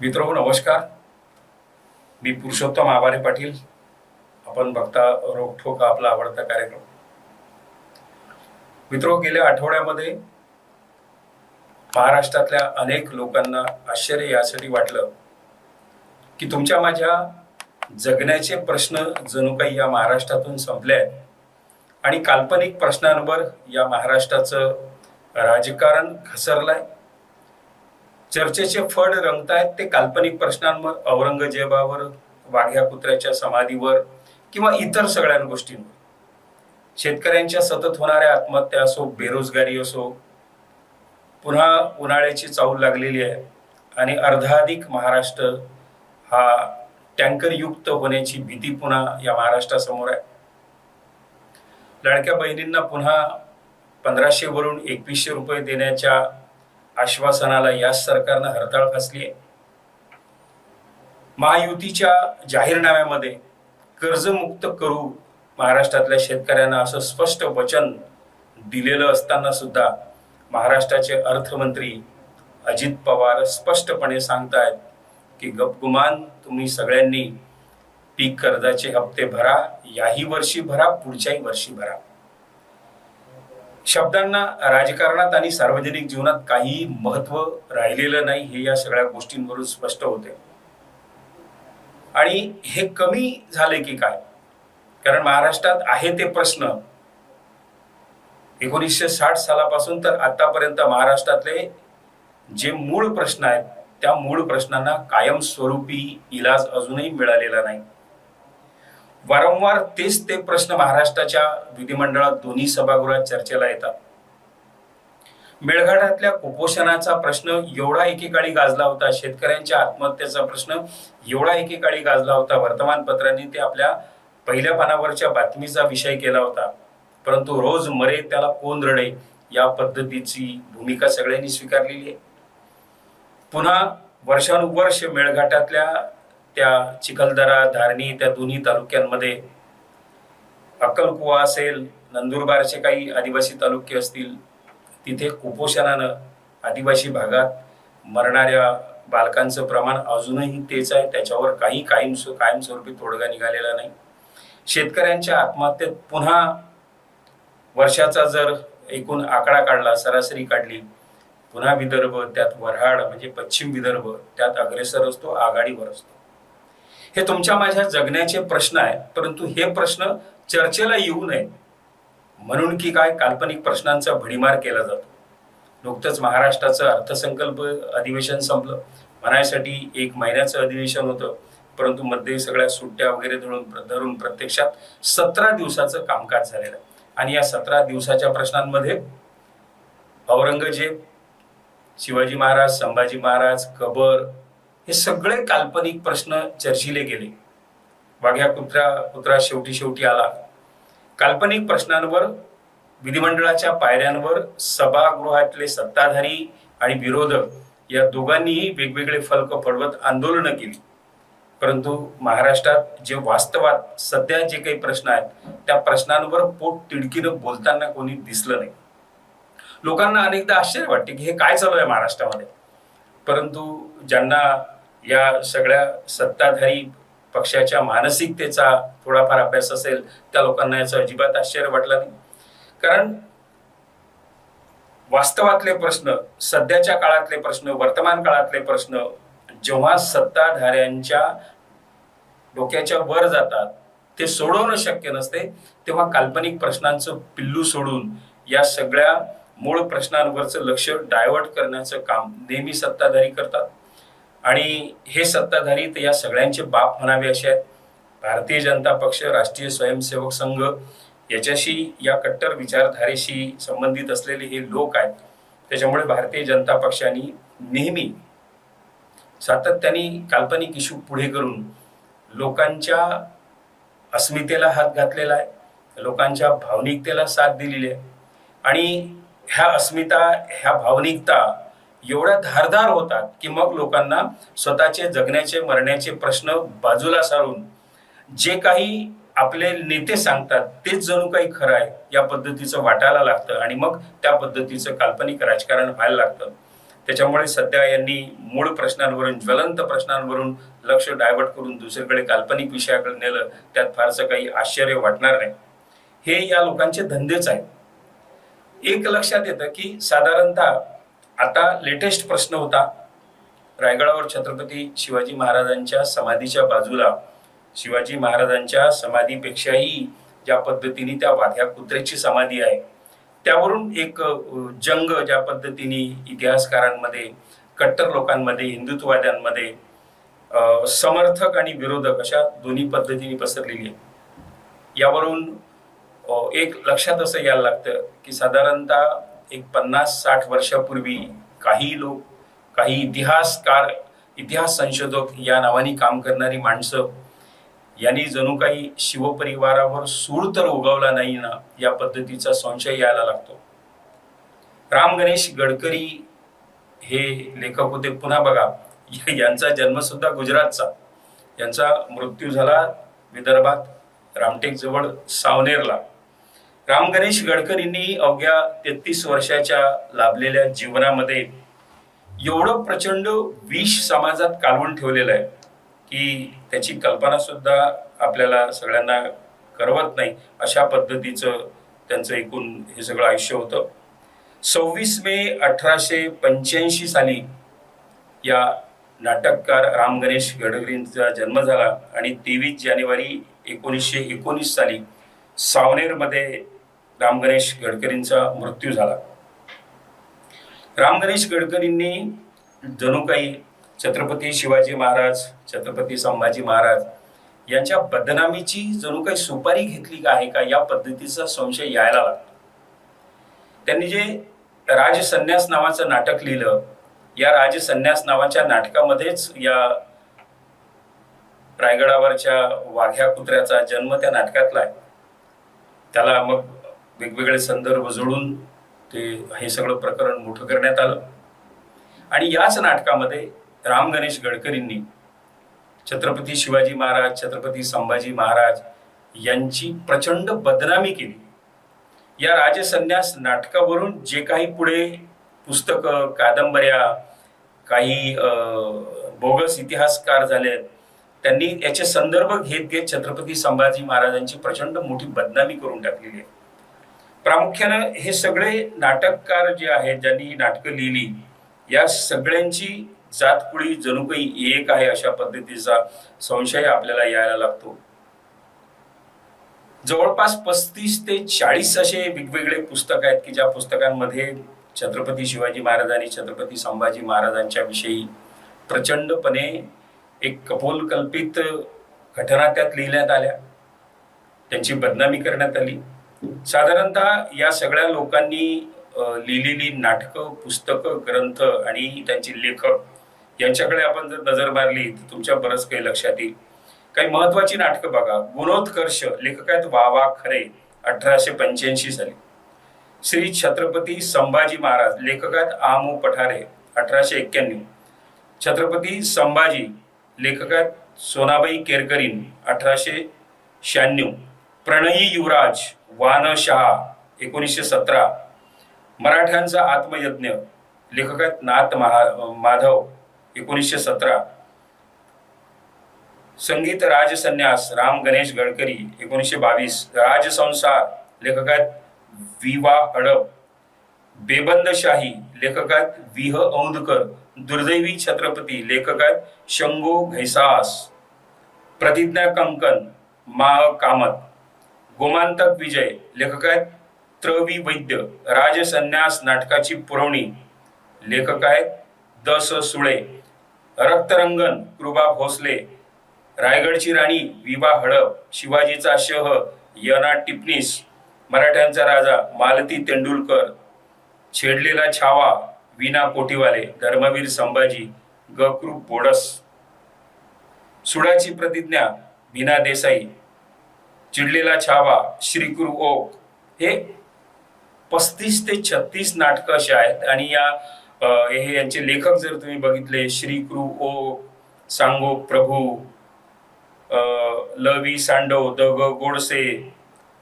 मित्र नमस्कार. मी पुरुषोत्तम आभारे पाटील. आपण बघता रोखोक आपला आवडता कार्यक्रम. मित्र गेल्या आठवड्यामध्ये महाराष्ट्रातल्या अनेक लोकांना आश्चर्य यासाठी वाटलं की तुमच्या माझ्या जगण्याचे प्रश्न जणू काही या महाराष्ट्रातून संपले आहेत. आणि काल्पनिक प्रश्नांवर या महाराष्ट्राचं राजकारण घसरलंय. चर्चेचे फड रंगतायत ते काल्पनिक प्रश्नांवर औरंगजेबावर वाघ्या कुत्र्याच्या समाधीवर किंवा इतर सगळ्या गोष्टींवर. शेतकऱ्यांच्या सतत होणाऱ्या आत्महत्या असो बेरोजगारी असो पुन्हा उन्हाळ्याची चाहूल लागलेली आहे आणि अर्धाधिक महाराष्ट्र हा टँकरयुक्त होण्याची भीती पुन्हा या महाराष्ट्रासमोर आहे. लाडक्या बहिणींना पुन्हा पंधराशे वरून एकवीसशे रुपये देण्याच्या आश्वासनाला या सरकारनं हरताळ फासली आहे. महायुतीच्या जाहीरनाम्यामध्ये कर्जमुक्त करू महाराष्ट्रातल्या शेतकऱ्यांना असं स्पष्ट वचन दिलेलं असताना सुद्धा महाराष्ट्राचे अर्थमंत्री अजित पवार स्पष्टपणे सांगतायत की गपगुमान तुम्ही सगळ्यांनी पीक कर्जाचे हप्ते भरा याही वर्षी भरा पुढच्याही वर्षी भरा. शब्दांना राजकारणात आणि सार्वजनिक जीवनात काही महत्त्व राहिलेलं नाही हे या सगळ्या गोष्टींवरून स्पष्ट होते. आणि हे कमी झाले की काय? कारण महाराष्ट्रात आहे ते प्रश्न. एकोणीसशे साठ सालापासून तर आतापर्यंत महाराष्ट्रातले जे मूळ प्रश्न आहेत त्या मूळ प्रश्नांना कायमस्वरूपी इलाज अजूनही मिळालेला नाही. वारंवार तेच ते प्रश्न महाराष्ट्राच्या विधिमंडळात दोन्ही सभागृहात चर्चेला येतात. मेळघाटातल्या कुपोषणाचा प्रश्न एवढा एकेकाळी गाजला होता शेतकऱ्यांच्या आत्महत्येचा प्रश्न एवढा एकेकाळी गाजला होता वर्तमानपत्रांनी ते आपल्या पहिल्या पानावरच्या बातमीचा विषय केला होता. परंतु रोज मरे त्याला कोण रडे या पद्धतीची भूमिका सगळ्यांनी स्वीकारलेली आहे. पुन्हा वर्षानुवर्ष मेळघाटातल्या त्या चिखलदरा धारणी त्या दोन्ही तालुक्यांमध्ये अक्कलकुवा असेल नंदुरबारचे काही आदिवासी तालुके असतील तिथे कुपोषणानं आदिवासी भागात मरणाऱ्या बालकांचं प्रमाण अजूनही तेच आहे. त्याच्यावर काही कायम कायमस्वरूपी तोडगा निघालेला नाही. शेतकऱ्यांच्या आत्महत्येत पुन्हा वर्षाचा जर एकूण आकडा काढला सरासरी काढली पुन्हा विदर्भ त्यात वऱ्हाड म्हणजे पश्चिम विदर्भ त्यात अग्रेसर असतो आघाडीवर असतो. हे तुमच्या माझ्या जगण्याचे प्रश्न आहे परंतु हे प्रश्न चर्चेला येऊ नये. म्हणून की काय? काल्पनिक प्रश्नांचा भडीमार केला जातो. नुकतंच महाराष्ट्राचं अर्थसंकल्प अधिवेशन संपलं. म्हणायसाठी एक महिन्याचं अधिवेशन होतं. परंतु मध्ये सगळ्या सुट्ट्या वगैरे धरून धरून प्रत्यक्षात सतरा दिवसाचं कामकाज झालेलं आणि या सतरा दिवसाच्या प्रश्नांमध्ये औरंगजेब शिवाजी महाराज संभाजी महाराज कबर हे सगळे काल्पनिक प्रश्न चर्चिले गेले. वाघ्या कुत्रा कुत्रा शेवटी शेवटी आला. काल्पनिक प्रश्नांवर विधिमंडळाच्या पायऱ्यांवर सभागृहातले सत्ताधारी आणि विरोधक या दोघांनीही वेगवेगळे फलक पडवत आंदोलनं केली. परंतु महाराष्ट्रात जे वास्तवात सध्या जे काही प्रश्न आहेत त्या प्रश्नांवर पोट तिडकीनं बोलताना कोणी दिसलं नाही. लोकांना अनेकदा आश्चर्य वाटते की हे काय चालू आहे महाराष्ट्रामध्ये? परंतु ज्यांना या सगळ्या सत्ताधारी पक्षाच्या मानसिकतेचा थोडाफार अभ्यास असेल त्या लोकांना याचं अजिबात आश्चर्य वाटलं नाही. कारण वास्तवातले प्रश्न सध्याच्या काळातले प्रश्न वर्तमान काळातले प्रश्न जेव्हा सत्ताधाऱ्यांच्या डोक्याच्या वर जातात ते सोडवणं शक्य नसते तेव्हा काल्पनिक प्रश्नांचं पिल्लू सोडून या सगळ्या मूळ प्रश्नांवरचं लक्ष डायव्हर्ट करण्याचं काम नेहमी सत्ताधारी करतात. आणि हे सत्ताधारी तर या सगळ्यांचे बाप म्हणावे असे आहेत. भारतीय जनता पक्ष राष्ट्रीय स्वयंसेवक संघ याच्याशी या कट्टर विचारधारेशी संबंधित असलेले हे लोक आहेत. त्याच्यामुळे भारतीय जनता पक्षाने नेहमी सातत्याने काल्पनिक इशू पुढे करून लोकांच्या अस्मितेला हात घातलेला आहे. लोकांच्या भावनिकतेला साथ दिलेली आहे. आणि ह्या अस्मिता ह्या भावनिकता एवढ्या धारधार होतात की मग लोकांना स्वतःचे जगण्याचे मरण्याचे प्रश्न बाजूला सारून जे काही आपले नेते सांगतात तेच जणू काही खरं आहे या पद्धतीचं वाटायला लागतं आणि मग त्या पद्धतीचं काल्पनिक राजकारण व्हायला लागतं. त्याच्यामुळे सध्या यांनी मूळ प्रश्नांवरून ज्वलंत प्रश्नांवरून लक्ष डायव्हर्ट करून दुसरीकडे काल्पनिक विषयाकडे नेलं त्यात फारसं काही आश्चर्य वाटणार नाही. हे या लोकांचे धंदेच आहेत. एक लक्षात येतं की साधारणतः आता लेटेस्ट प्रश्न होता. रायगडावर छत्रपती शिवाजी महाराजांच्या समाधीच्या बाजूला. शिवाजी महाराजांच्या समाधीपेक्षाही ज्या पद्धतीने त्या वाघ्या कुत्र्याची समाधी आहे त्यावरून एक जंग ज्या पद्धतीने इतिहासकारांमध्ये कट्टर लोकांमध्ये हिंदुत्ववाद्यांमध्ये समर्थक आणि विरोधक अशा दोन्ही पद्धतीने पसरलेली आहे. यावरून एक लक्षात असं यायला लागतं की साधारणतः एक पन्नास साठ वर्षापूर्वी काही लोक काही इतिहासकार इतिहास संशोधक या नावाने काम करणारी माणसं यांनी जणू काही शिवपरिवारावर सूर तर उगवला नाही ना या पद्धतीचा संशय यायला लागतो. राम गणेश गडकरी हे लेखक होते. पुन्हा बघा यांचा जन्म सुद्धा गुजरातचा. यांचा मृत्यू झाला विदर्भात रामटेक जवळ सावनेरला. राम गणेश गडकरींनी अवघ्या तेहतीस वर्षाच्या लाभलेल्या जीवनामध्ये एवढं प्रचंड विष समाजात कालवून ठेवलेलं आहे की त्याची कल्पना सुद्धा आपल्याला सगळ्यांना करवत नाही अशा पद्धतीचं त्यांचं एकूण हे सगळं आयुष्य होतं. सव्वीस मे अठराशे पंच्याऐंशी साली या नाटककार राम गणेश गडकरींचा जन्म झाला आणि तेवीस जानेवारी एकोणीसशे एकोणीस साली सावनेरमध्ये राम गणेश गडकरींचा मृत्यू झाला. राम गणेश गडकरींनी जणू काही छत्रपती शिवाजी महाराज छत्रपती संभाजी महाराज यांच्या बदनामीची जणू काही सुपारी घेतली का आहे का या पद्धतीचा संशय यायला लागतो त्यांनी जे राजसन्यास नावाचं नाटक लिहिलं या राजसन्यास नावाच्या नाटकामध्येच या रायगडावरच्या वाघ्या कुत्र्याचा जन्म त्या नाटकातला आहे. त्याला मग वेगवेगळे संदर्भ जोडून ते हे सगळं प्रकरण मोठं करण्यात आलं. आणि याच नाटकामध्ये राम गणेश गडकरींनी छत्रपती शिवाजी महाराज छत्रपती संभाजी महाराज यांची प्रचंड बदनामी केली. या राजसन्यास नाटकावरून जे काही पुढे पुस्तकं कादंबऱ्या काही बोगस इतिहासकार झाले त्यांनी याचे संदर्भ घेत घेत छत्रपती संभाजी महाराजांची प्रचंड मोठी बदनामी करून टाकलेली आहे. प्रामुख्यानं हे सगळे नाटककार जे आहेत ज्यांनी ही नाटकं लिहिली या सगळ्यांची जातकुळी जणू काही एक आहे अशा पद्धतीचा संशय आपल्याला यायला लागतो. जवळपास पस्तीस ते चाळीस असे वेगवेगळे पुस्तक आहेत की ज्या पुस्तकांमध्ये छत्रपती शिवाजी महाराज आणि छत्रपती संभाजी महाराजांच्या विषयी प्रचंडपणे एक कपोलकल्पित घटना त्यात लिहिण्यात आल्या. त्यांची बदनामी करण्यात आली. साधारणतः या सगळ्या लोकांनी लिहिलेली नाटकं पुस्तकं ग्रंथ आणि त्यांची लेखक यांच्याकडे आपण जर नजर मारली तर तुमच्या बरंच काही लक्षात येईल. काही महत्वाची नाटकं बघा. गुणोत्कर्ष लेखकात वावा वा वा खरे अठराशे पंच्याऐंशी साली. श्री छत्रपती संभाजी महाराज लेखकात आमो पठारे अठराशे एक्क्याण्णव. छत्रपती संभाजी लेखकात सोनाबाई केरकरीन अठराशे शहाण्णव. प्रणयी युवराज वान शहा एकोणीसशे सतरा. मराठ्यांचा आत्मयज्ञ. लेखकात नाथ महा माधव एकोणीसशे सतरा. संगीत राजसन्यास राम गणेश गडकरी एकोणीसशे बावीस. राजसंसार. लेखकात विवा अडब. बेबंदशाही. लेखकात विह औंधकर. दुर्दैवी छत्रपती. लेखक आहेत घैसास. प्रतिज्ञा कंकन मा कामत. गोमांतक विजय लेखक आहेत त्रवी वैद्य राजसन्यास नाटकाची पुरवणी. लेखक आहेत दस सुळे रक्तरंगन कृबा भोसले रायगडची राणी विवा हडप शिवाजीचा शह यना टिपणीस मराठ्यांचा राजा मालती तेंडुलकर छेडलेला छावा विना कोटीवाले धर्मवीर संभाजी गकृप बोडस. सुडाची प्रतिज्ञा भीना देसाई चिडलेला छावा श्रीकृ ओक हे पस्तीस ते छत्तीस नाटकं अशी आहेत. आणि या हे यांचे लेखक जर तुम्ही बघितले श्रीकृ ओक सांगो प्रभू अ, ल वी सांडव द ग गोडसे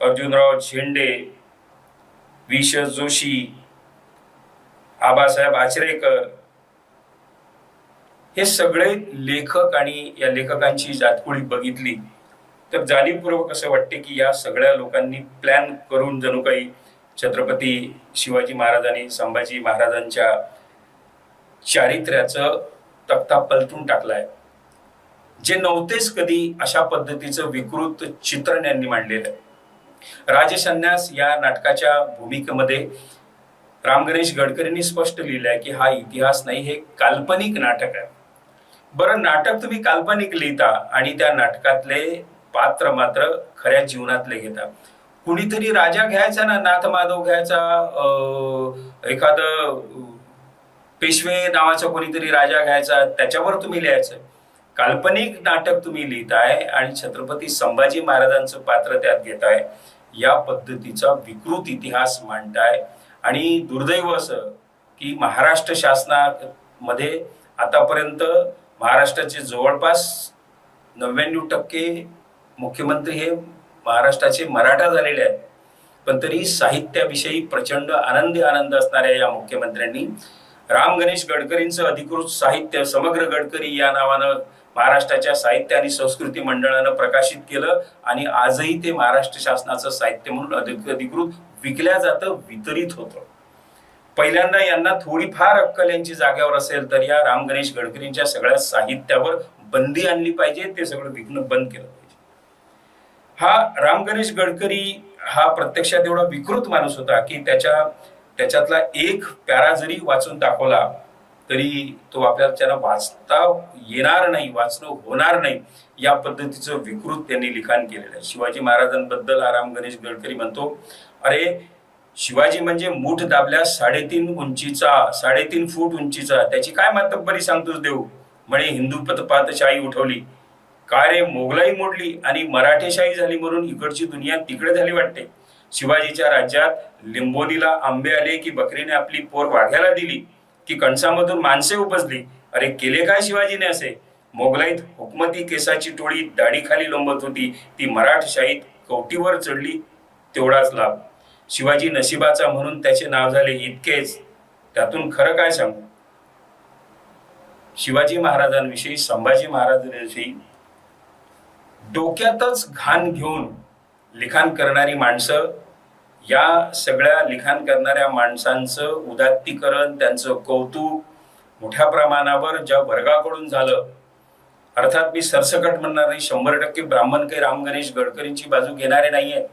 अर्जुनराव झेंडे विश जोशी आबासाहेब आचरेकर हे सगळे लेखक आणि या लेखकांची जातकुळी बघितली. तर जाणीवपूर्वक असं वाटते की या सगळ्या लोकांनी प्लॅन करून जणू काही छत्रपती शिवाजी महाराज आणि संभाजी महाराजांच्या चारित्र्याचं तक्ता पलटून टाकलाय. जे नव्हतेच कधी अशा पद्धतीचं विकृत चित्रण यांनी मांडलेलं आहे. राजसन्यास या नाटकाच्या भूमिकेमध्ये राम गणेश गडकरींनी स्पष्ट लिहिलंय की हा इतिहास नाही हे काल्पनिक नाटक आहे. बरं नाटक तुम्ही काल्पनिक लिहिता आणि त्या नाटकातले पात्र मात्र खऱ्या जीवनातले घेता कुणीतरी राजा घ्यायचा ना नाथ माधव घ्यायचा एखाद एखादं पेशवे नावाचा कोणीतरी राजा घ्यायचा त्याच्यावर तुम्ही लिहायचं. काल्पनिक नाटक तुम्ही लिहिताय आणि छत्रपती संभाजी महाराजांचं पात्र त्यात घेताय. या पद्धतीचा विकृत इतिहास मांडताय. आणि दुर्दैव असं की महाराष्ट्र शासनामध्ये आतापर्यंत महाराष्ट्राचे जवळपास नव्याण्णव टक्के मुख्यमंत्री हे महाराष्ट्राचे मराठा झालेले आहेत. पण तरी साहित्याविषयी प्रचंड आनंदी आनंद असणाऱ्या या मुख्यमंत्र्यांनी राम गणेश गडकरींचं अधिकृत साहित्य समग्र गडकरी या नावानं महाराष्ट्राच्या साहित्य आणि संस्कृती मंडळानं प्रकाशित केलं आणि आजही ते महाराष्ट्र शासनाचं साहित्य म्हणून अधिक अधिकृत विकल्या जातं वितरित होतं. पहिल्यांदा यांना थोडीफार अक्कल यांची जाग्यावर असेल तर या राम गणेश गडकरींच्या सगळ्या साहित्यावर बंदी आणली पाहिजे ते सगळं विकणं बंद केलं हा राम गणेश गडकरी हा प्रत्यक्षात एवढा विकृत माणूस होता की त्याच्या त्याच्यातला एक प्यारा जरी वाचून दाखवला तरी तो आपल्याला त्याला वाचता येणार नाही वाचणं होणार नाही या पद्धतीचं विकृत त्यांनी लिखाण केलेलं आहे. शिवाजी महाराजांबद्दल आराम गणेश गडकरी म्हणतो अरे शिवाजी म्हणजे मूठ दाबल्यास साडेतीन उंचीचा साडेतीन फूट उंचीचा त्याची काय मातब्बरी सांगतोस देऊ म्हणे हिंदू पतपातशाही उठवली. काय रे मोगलाई मोडली आणि मराठेशाही झाली म्हणून इकडची दुनिया तिकडे झाली वाटते. शिवाजीच्या राज्यात लिंबोनीला आंबे आले की बकरीने आपली पोर वाघ्याला दिली. की कणसामधून माणसे उपजली. अरे केले काय शिवाजीने असे? मोगलाईत हुकमती केसाची टोळी दाढीखाली लोंबत होती. ती मराठशाहीत कवटीवर चढली. तेवढाच लाभ. शिवाजी नशिबाचा म्हणून त्याचे नाव झाले इतकेच. त्यातून खरं काय सांगू? शिवाजी महाराजांविषयी संभाजी महाराजांविषयी डोक्यातच घाण घेऊन लिखाण करणारी माणसं या सगळ्या लिखाण करणाऱ्या माणसांचं उदात्तीकरण त्यांचं कौतुक मोठ्या प्रमाणावर ज्या वर्गाकडून झालं अर्थात मी सरसकट म्हणणार नाही शंभर टक्के ब्राह्मण काही राम गणेश गडकरींची बाजू घेणारे नाहीये.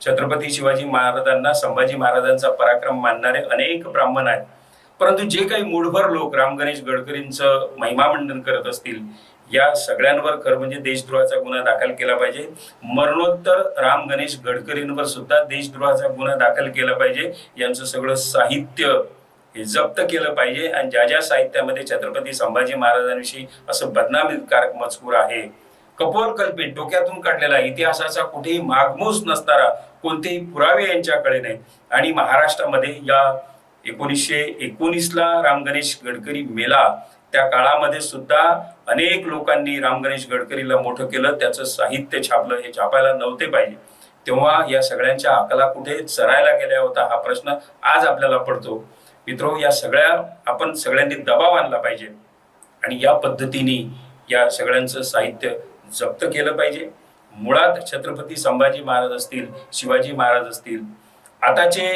छत्रपती शिवाजी महाराजांना संभाजी महाराजांचा पराक्रम मानणारे अनेक ब्राह्मण आहेत. परंतु जे काही मूळभर लोक राम गणेश गडकरींचं महिमामंडन करत असतील या सगळ्यांवर खरं म्हणजे देशद्रोहाचा गुन्हा दाखल केला पाहिजे. मरणोत्तर राम गणेश गडकरींवर सुद्धा देशद्रोहाचा गुन्हा दाखल केला पाहिजे. यांचं सगळं साहित्य हे जप्त केलं पाहिजे आणि ज्या ज्या साहित्यामध्ये छत्रपती संभाजी महाराजांविषयी असं बदनामीकारक मजकूर आहे. कपोल कल्पित डोक्यातून काढलेला इतिहासाचा कुठेही मागमूस नसणारा कोणतेही पुरावे यांच्याकडे नाही. आणि महाराष्ट्रामध्ये या एकोणीसशे एकोणीसला राम गणेश गडकरी मेला. त्या काळामध्ये सुद्धा अनेक लोकांनी राम गणेश गडकरीला मोठं केलं त्याचं साहित्य छापलं हे छापायला नव्हते पाहिजे. तेव्हा या सगळ्यांच्या अकला कुठे चरायला गेल्या होता हा प्रश्न आज आपल्याला पडतो. मित्रो या सगळ्या आपण सगळ्यांनी दबाव आणला पाहिजे. आणि या पद्धतीने या सगळ्यांचं साहित्य जप्त केलं पाहिजे. मुळात छत्रपती संभाजी महाराज असतील शिवाजी महाराज असतील आताचे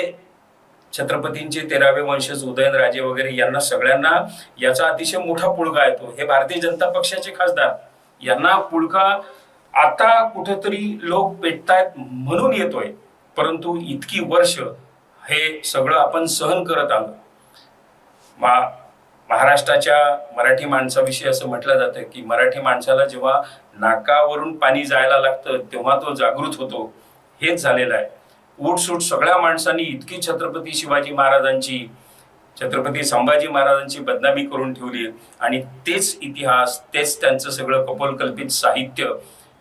छत्रपतींचे तेरावे वंशज उदयनराजे वगैरे यांना सगळ्यांना याचा अतिशय मोठा पुळका येतो हे भारतीय जनता पक्षाचे खासदार. यांना पुळका आता कुठेतरी लोक पेटतायत म्हणून येतोय. परंतु इतकी वर्ष हे सगळं आपण सहन करत आलो. मा महाराष्ट्राच्या मराठी माणसाविषयी असं म्हटलं जातं की मराठी माणसाला जेव्हा नाकावरून पाणी जायला लागतं तेव्हा तो जागृत होतो. हेच झालेलं आहे. उठसूट सगळ्या माणसांनी इतकी छत्रपती शिवाजी महाराजांची छत्रपती संभाजी महाराजांची बदनामी करून ठेवली आणि तेच इतिहास तेच त्यांचं सगळं कपोलकल्पित साहित्य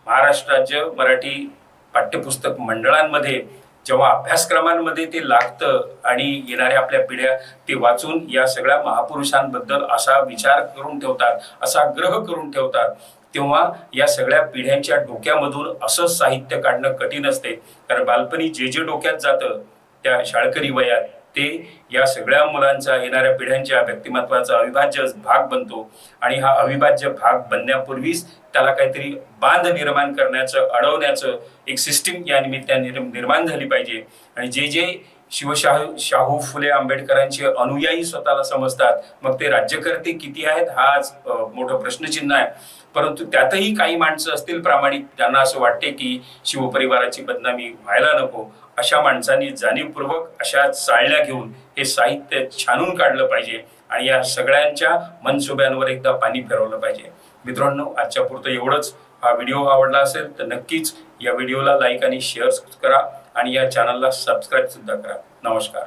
महाराष्ट्राच्या मराठी पाठ्यपुस्तक मंडळांमध्ये जेव्हा अभ्यासक्रमांमध्ये ते लागतं आणि येणाऱ्या आपल्या पिढ्या ते वाचून या सगळ्या महापुरुषांबद्दल असा विचार करून ठेवतात असा ग्रह करून ठेवतात तेव्हा या सगळ्या पिढ्यांच्या डोक्यामधून असं साहित्य काढणं कठीण असते. कारण बालपणी जे जे डोक्यात जातं त्या शाळकरी वयात ते या सगळ्या मुलांचा येणाऱ्या पिढ्यांच्या व्यक्तिमत्वाचा अविभाज्य भाग बनतो. आणि हा अविभाज्य भाग बनण्यापूर्वीच त्याला काहीतरी बांध निर्माण करण्याचं अडवण्याचं एक सिस्टीम या निमित्ताने निर्माण झाली पाहिजे. आणि जे जे शिवशाहू शाहू फुले आंबेडकरांचे अनुयायी स्वतःला समजतात. मग ते राज्यकर्ते किती आहेत? हा आज मोठं प्रश्नचिन्ह आहे. परंतु त्यातही काही माणसं असतील प्रामाणिक त्यांना असं वाटते की शिवपरिवाराची बदनामी व्हायला नको. अशा माणसांनी जाणीवपूर्वक अशा चाळण्या घेऊन हे साहित्य छानून काढलं पाहिजे आणि या सगळ्यांच्या मनसुब्यांवर एकदा पाणी फिरवलं पाहिजे. मित्रांनो आजच्या पुरतं एवढंच. हा व्हिडिओ आवडला असेल तर नक्कीच या व्हिडिओला लाईक आणि शेअर करा. आणि या चॅनलला सबस्क्राईब सुद्धा करा. नमस्कार.